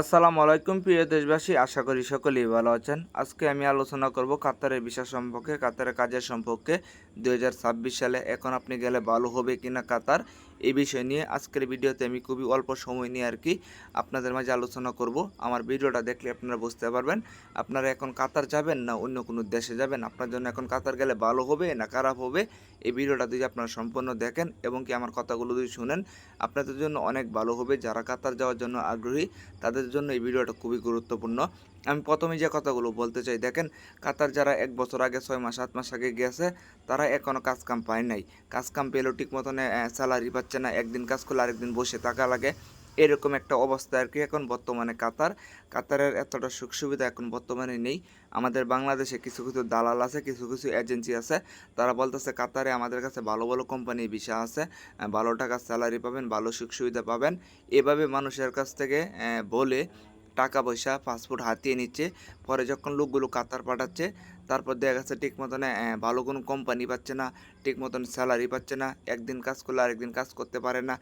আসসালামু আলাইকুম, প্রিয় দেশবাসী। আশা করি সকলেই ভালো আছেন। আজকে আমি আলোচনা করব কাতারের বিষয় সম্পর্কে, কাতারের কাজের সম্পর্কে। দুই হাজার ছাব্বিশ সালে এখন আপনি গেলে ভালো হবে কিনা কাতার? এই বিষয় নিয়ে আজকের ভিডিওতে আমি খুবই অল্প সময় নিয়ে আর কি আপনাদের মাঝে আলোচনা করব। আমার ভিডিওটা দেখলে আপনারা বুঝতে পারবেন, আপনারা এখন কাতার যাবেন না, অন্য কোনো দেশে যাবেন? আপনার জন্য এখন কাতার গেলে ভালো হবে না খারাপ হবে? এই ভিডিওটা যদি আপনারা সম্পূর্ণ দেখেন এবং কি আমার কথাগুলো যদি শুনেন, আপনাদের জন্য অনেক ভালো হবে। যারা কাতার যাওয়ার জন্য আগ্রহী, তাদের জন্য এই ভিডিওটা খুবই গুরুত্বপূর্ণ। আমি প্রথমে যে কথাগুলো বলতে চাই, দেখেন কাতার যারা এক বছর আগে, ছয় মাস, সাত মাস আগে গেছে, তারা এখনও কাজ কাম পায় নাই। কাজ কাম পেলেও ঠিক মতনে স্যালারি পাচ্ছে না, একদিন কাজ করলে আরেকদিন বসে থাকা লাগে। এরকম একটা অবস্থা আর কি এখন বর্তমানে কাতার। কাতারের এতটা সুখ সুবিধা এখন বর্তমানে নেই। আমাদের বাংলাদেশে কিছু কিছু দালাল আছে, কিছু কিছু এজেন্সি আছে। তারা বলতেছে, কাতারে আমাদের কাছে ভালো ভালো কোম্পানি ভিসা আছে ভালো টাকা স্যালারি পাবেন, ভালো সুখ সুবিধা পাবেন। এভাবে মানুষের কাছ থেকে বলে টাকা পয়সা পাসপোর্ট হাতিয়ে নিচ্ছে। পরে যখন লোকগুলো কাতার পাঠাচ্ছে, তারপর দেখা গেছে ঠিক মতন ভালো কোনো কোম্পানি পাচ্ছে না, ঠিক মতন স্যালারি পাচ্ছে না, একদিন কাজ করলে আরেকদিন কাজ করতে পারে না।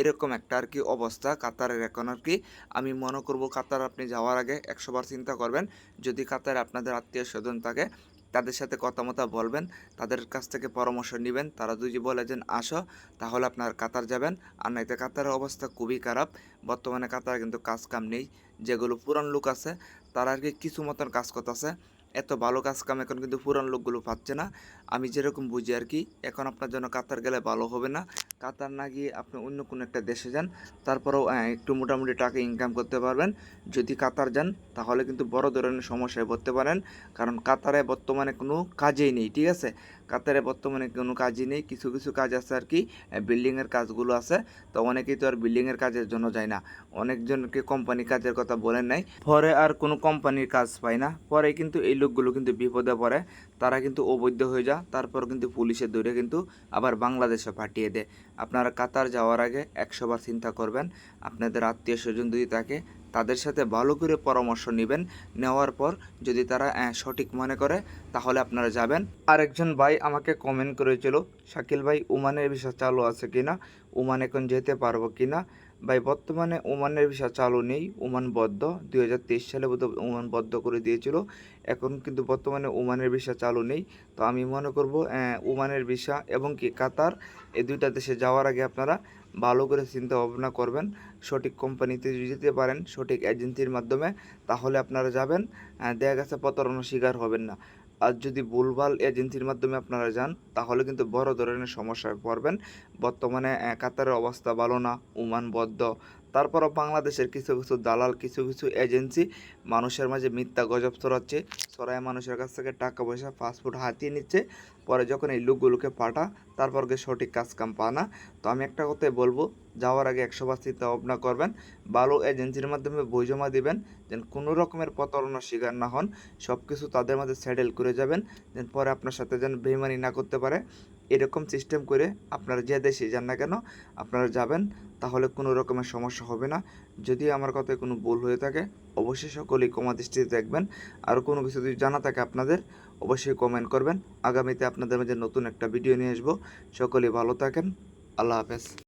এরকম একটা আর কি অবস্থা কাতারের এখন আর কি আমি মনে করব কাতার আপনি যাওয়ার আগে একশোবার চিন্তা করবেন, যদি কাতারে আপনাদের আত্মীয় স্বজন থাকে তাদের সাথে কথা মতা বলবেন, তাদের কাছ থেকে পরামর্শ নেবেন। তারা যদি বলে যে, আসো, তাহলে আপনার কাতার যাবেন। আর নাইতে কাতারের অবস্থা খুবই খারাপ। বর্তমানে কাতারে কিন্তু কাজ কাম নেই। যেগুলো পুরান লোক আছে, তারা আর কি কিছু মতন কাজ করতেছে। এত ভালো কাজ কাম এখন কিন্তু পুরান লোকগুলো পাচ্ছে না। আমি যেরকম বুঝি আর কি, এখন আপনার জন্য কাতার গেলে ভালো হবে না। কাতার না গিয়ে আপনি অন্য কোনো একটা দেশে যান, তারপরেও একটু মোটামুটি টাকা ইনকাম করতে পারবেন। যদি কাতার যান, তাহলে কিন্তু বড় ধরনের সমস্যায় পড়তে পারেন। কারণ কাতারে বর্তমানে কোনো কাজেই নেই, ঠিক আছে? কাতারে বর্তমানে কোনো কাজই নেই, কিছু কিছু কাজ আছে আর কি বিল্ডিংয়ের কাজগুলো আছে। তো অনেকেই তো আর বিল্ডিংয়ের কাজের জন্য যায় না। অনেকজনকে কোম্পানি কাজের কথা বলেন নাই। পরে আর কোনো কোম্পানির কাজ পায় না। পরে কিন্তু এই লোকগুলো কিন্তু বিপদে পড়ে। তারা কিন্তু অবৈধ হয়ে যায়। তারপর কিন্তু পুলিশে ধরে কিন্তু আবার বাংলাদেশে পাঠিয়ে দেয়। আপনারা কাতার যাওয়ার আগে একশোবার চিন্তা করবেন, আপনাদের আত্মীয় স্বজন যদি থাকে, তাদের সাথে ভালো করে পরামর্শ নেবেন, নেওয়ার পর যদি তারা সঠিক মনে করে, তাহলে আপনারা যাবেন। আরেকজন ভাই আমাকে কমেন্ট করেছিল, শাকিল ভাই, উমানের ভিসা চালু আছে কিনা? উমান এখন যেতে পারব কিনা? ভাই, বর্তমানে ওমানের ভিসা চালু নেই। ওমান বদ্ধ। দুই হাজার তেইশ সালে বোধ ওমান বদ্ধ করে দিয়েছিল। এখন কিন্তু বর্তমানে ওমানের ভিসা চালু নেই। তো আমি মনে করব ওমানের ভিসা এবং কি কাতার এই দুইটা দেশে যাওয়ার আগে আপনারা ভালো করে চিন্তা ভাবনা করবেন। সঠিক কোম্পানিতে যেতে পারেন, সঠিক এজেন্সির মাধ্যমে, তাহলে আপনারা যাবেন। দেখা গেছে প্রতারণার শিকার হবেন না। আর যদি ভুলভাল এজেন্সির মাধ্যমে আপনারা যান, তাহলে কিন্তু বড় ধরনের সমস্যায় পড়বেন। বর্তমানে কাতারের অবস্থা ভালো না, উমানবদ্ধ। তারপরও বাংলাদেশের কিছু কিছু দালাল, কিছু কিছু এজেন্সি মানুষের মাঝে মিথ্যা গজব ছড়াচ্ছে। ছড়ায় মানুষের কাছ থেকে টাকা পয়সা, পাসপোর্ট হাতিয়ে নিচ্ছে। পরে যখন এই লোকগুলোকে পাঠা, তারপর গিয়ে সঠিক কাজ কাম পা তো আমি একটা কথাই বলব, যাওয়ার আগে একশো বার চিন্তা ভাবনা করবেন, ভালো এজেন্সির মাধ্যমে বই জমা দিবেন, যেন কোনো রকমের প্রতারণার শিকার না হন সব কিছু তাদের মধ্যে সেটেল করে যাবেন, যেন পরে আপনার সাথে যেন বেইমানি না করতে পারে। এরকম সিস্টেম করে আপনারা যে দেশে যান না কেন, আপনারা যাবেন, তাহলে কোনো রকমের সমস্যা হবে না। যদি আমার কথায় কোনো ভুল হয়ে থাকে অবশ্যই সকলেই কমা দৃষ্টিতে দেখবেন। আর কোনো কিছু যদি জানা থাকে আপনাদের, অবশ্যই কমেন্ট করবেন। আগামীতে আপনাদের মাঝে নতুন একটা ভিডিও নিয়ে আসব। সকলেই ভালো থাকেন। আল্লাহ হাফেজ।